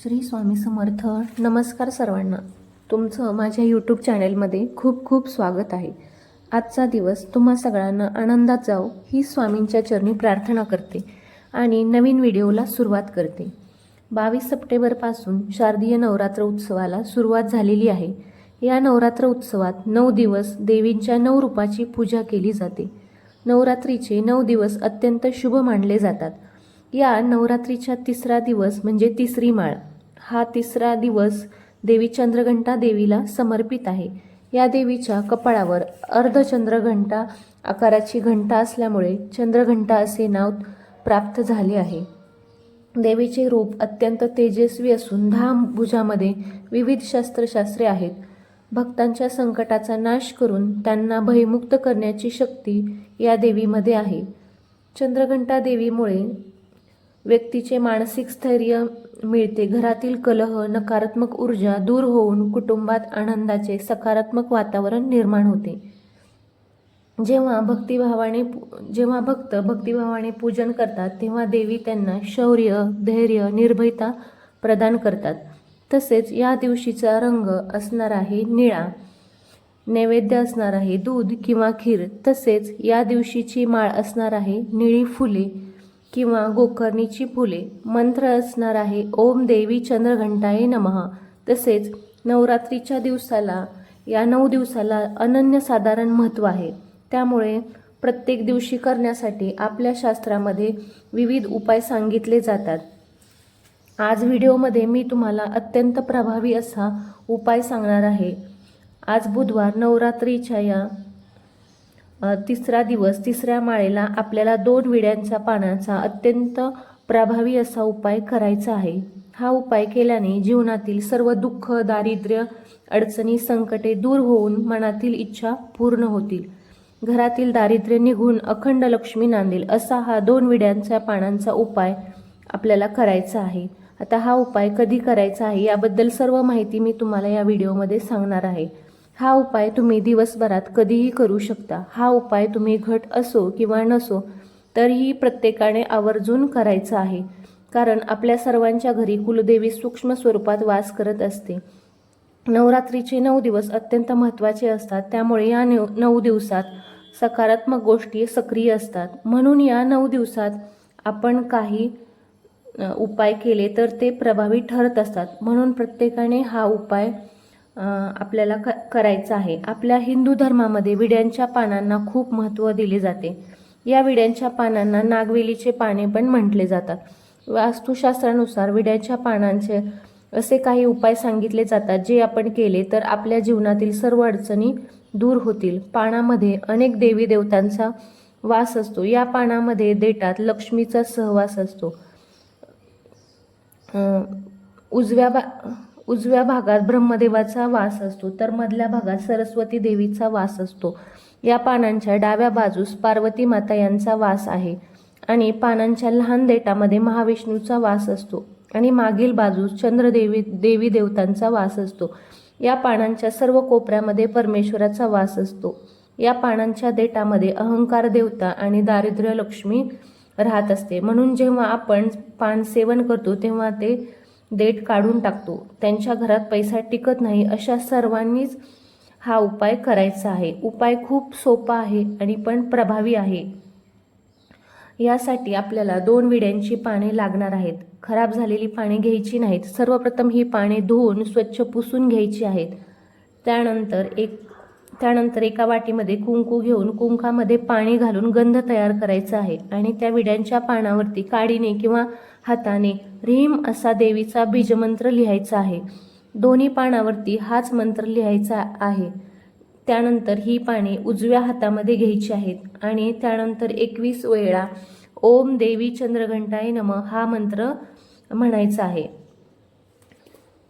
श्री स्वामी समर्थ. नमस्कार सर्वांना. तुमचं माझ्या यूट्यूब चॅनेलमध्ये खूप खूप स्वागत आहे. आजचा दिवस तुम्हा सगळ्यांना आनंदात जाओ ही स्वामींच्या चरणी प्रार्थना करते आणि नवीन व्हिडिओला सुरुवात करते. बावीस सप्टेंबरपासून शारदीय नवरात्र उत्सवाला सुरुवात झालेली आहे. या नवरात्र उत्सवात नऊ दिवस देवींच्या नऊ रूपाची पूजा केली जाते. नवरात्रीचे नऊ दिवस अत्यंत शुभ मानले जातात. या नवरात्रीच्या तिसरा दिवस म्हणजे तिसरी माळ. हा तिसरा दिवस देवी चंद्रघंटा देवीला समर्पित आहे. या देवीच्या कपाळावर अर्धचंद्रघंटा आकाराची घंटा असल्यामुळे चंद्रघंटा असे नाव प्राप्त झाले आहे. देवीचे रूप अत्यंत तेजस्वी असून दहा भुजामध्ये विविध शस्त्रशास्त्रे आहेत. भक्तांच्या संकटाचा नाश करून त्यांना भयमुक्त करण्याची शक्ती या देवीमध्ये आहे. चंद्रघंटा देवीमुळे व्यक्तीचे मानसिक स्थैर्य मिळते. घरातील कलह नकारात्मक ऊर्जा दूर होऊन कुटुंबात आनंदाचे सकारात्मक वातावरण निर्माण होते. जेव्हा भक्तिभावाने जेव्हा भक्त भक्तिभावाने पूजन करतात तेव्हा देवी त्यांना शौर्य धैर्य निर्भयता प्रदान करतात. तसेच या दिवशीचा रंग असणार आहे निळा. नैवेद्य असणार आहे दूध किंवा खीर. तसेच या दिवशीची माळ असणार आहे निळी फुले. किंवा गोकर्णीची फुले मंत्र असणार आहे ओम देवी चंद्रघंटाये नमः. तसेच नवरात्रीच्या दिवसाला या नऊ दिवसाला अनन्यसाधारण महत्त्व आहे. त्यामुळे प्रत्येक दिवशी करण्यासाठी आपल्या शास्त्रामध्ये विविध उपाय सांगितले जातात. आज व्हिडिओमध्ये मी तुम्हाला अत्यंत प्रभावी असा उपाय सांगणार आहे. आज बुधवार नवरात्रीच्या या तिसरा दिवस तिसऱ्या माळेला आपल्याला दोन विड्यांच्या पानांचा अत्यंत प्रभावी असा उपाय करायचा आहे. हा उपाय केल्याने जीवनातील सर्व दुःख दारिद्र्य अडचणी संकटे दूर होऊन मनातील इच्छा पूर्ण होतील. घरातील दारिद्र्य निघून अखंड लक्ष्मी नांदेल असा हा दोन विड्यांच्या पानांचा उपाय आपल्याला करायचा आहे. आता हा उपाय कधी करायचा आहे याबद्दल सर्व माहिती मी तुम्हाला या व्हिडिओमध्ये सांगणार आहे. हा उपाय तुम्ही दिवसभरात कधीही करू शकता. हा उपाय तुम्ही घट असो किंवा नसो तरीही प्रत्येकाने आवर्जून करायचा आहे. कारण आपल्या सर्वांच्या घरी कुलदेवी सूक्ष्म स्वरूपात वास करत असते. नवरात्रीचे नऊ दिवस अत्यंत महत्त्वाचे असतात. त्यामुळे या नऊ नऊ दिवसात सकारात्मक गोष्टी सक्रिय असतात. म्हणून या नऊ दिवसात आपण काही उपाय केले तर ते प्रभावी ठरत असतात. म्हणून प्रत्येकाने हा उपाय आपल्याला क करायचा आहे. आपल्या हिंदू धर्मामध्ये विड्यांच्या पानांना खूप महत्त्व दिले जाते. या विड्यांच्या पानांना नागवेलीचे पाने पण म्हटले जातात. वास्तुशास्त्रानुसार विड्यांच्या पानांचे असे काही उपाय सांगितले जातात जे आपण केले तर आपल्या जीवनातील सर्व अडचणी दूर होतील. पानामध्ये अनेक देवी देवतांचा वास असतो. या पानामध्ये देटात लक्ष्मीचा सहवास असतो. उजव्या बा उजव्या भागात ब्रह्मदेवाचा वास असतो तर मधल्या भागात सरस्वती देवीचा वास असतो. या पानांच्या डाव्या बाजूस पार्वती माता यांचा वास आहे आणि पानांच्या लहान देटामध्ये महाविष्णूचा वास असतो आणि मागील बाजूस चंद्रदेवी देवी देवतांचा वास असतो. या पानांच्या सर्व कोपऱ्यामध्ये परमेश्वराचा वास असतो. या पानांच्या देटामध्ये अहंकार देवता आणि दारिद्र्य लक्ष्मी राहत असते. म्हणून जेव्हा आपण पान सेवन करतो तेव्हा ते देठ काढून टाकतो. त्यांच्या घरात पैसा टिकत नाही अशा सर्वांनीच हा उपाय करायचा आहे. उपाय खूप सोपा आहे आणि पण प्रभावी आहे. यासाठी आपल्याला दोन विड्यांची पाने लागणार आहेत. खराब झालेली पाने घ्यायची नाहीत. सर्वप्रथम ही पाने धुवून स्वच्छ पुसून घ्यायची आहेत. त्यानंतर एक त्यानंतर एका वाटीमध्ये कुंकू घेऊन कुंकामध्ये पाणी घालून गंध तयार करायचा आहे आणि त्या विड्यांच्या पानावरती काडीने किंवा हाताने रीम असा देवीचा बीजमंत्र लिहायचा आहे. दोन्ही पानावरती हाच मंत्र लिहायचा आहे. त्यानंतर ही पाने उजव्या हातामध्ये घ्यायची आहेत आणि त्यानंतर एकवीस वेळा ओम देवी चंद्रघंटाय नम हा मंत्र म्हणायचा आहे.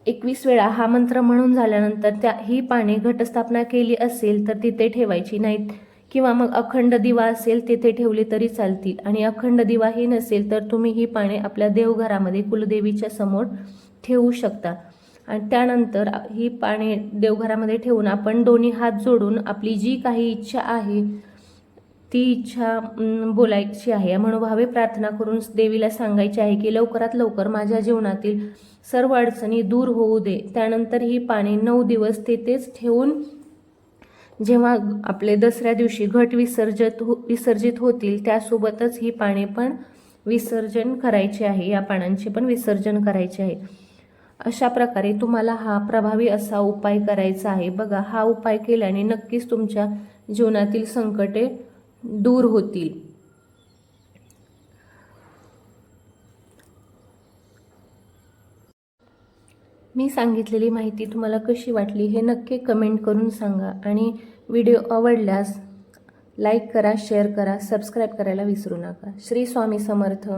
एकवीस वेळा हा मंत्र म्हणून झाल्यानंतर त्या ही पाने घटस्थापना केली असेल तर तिथे ठेवायची नाहीत. किंवा मग अखंड दिवा असेल तिथे ठेवली तरी चालतील. आणि अखंड दिवाही नसेल तर तुम्ही ही पाने आपल्या देवघरामध्ये कुलदेवीच्या समोर ठेवू शकता. आणि त्यानंतर ही पाने देवघरामध्ये ठेवून आपण दोन्ही हात जोडून आपली जी काही इच्छा आहे ती इच्छा बोलायची आहे. मनोभावे प्रार्थना करून देवीला सांगायची आहे की लवकरात लवकर माझ्या जीवनातील सर्व अडचणी दूर होऊ दे. त्यानंतर ही पाणी नऊ दिवस तेथेच ठेवून जेव्हा आपले दसऱ्या दिवशी घट विसर्जित हो विसर्जित होतील त्यासोबतच ही पाने पण विसर्जन करायचे आहे. या पानांचे पण विसर्जन करायचे आहे. अशा प्रकारे तुम्हाला हा प्रभावी असा उपाय करायचा आहे. बघा हा उपाय केल्याने नक्कीच तुमच्या जीवनातील संकटे दूर होतील. मी सांगितलेली माहिती तुम्हाला कशी वाटली हे नक्की कमेंट करून सांगा आणि व्हिडिओ आवडल्यास लाईक करा शेअर करा सबस्क्राईब करायला विसरू नका. श्री स्वामी समर्थ.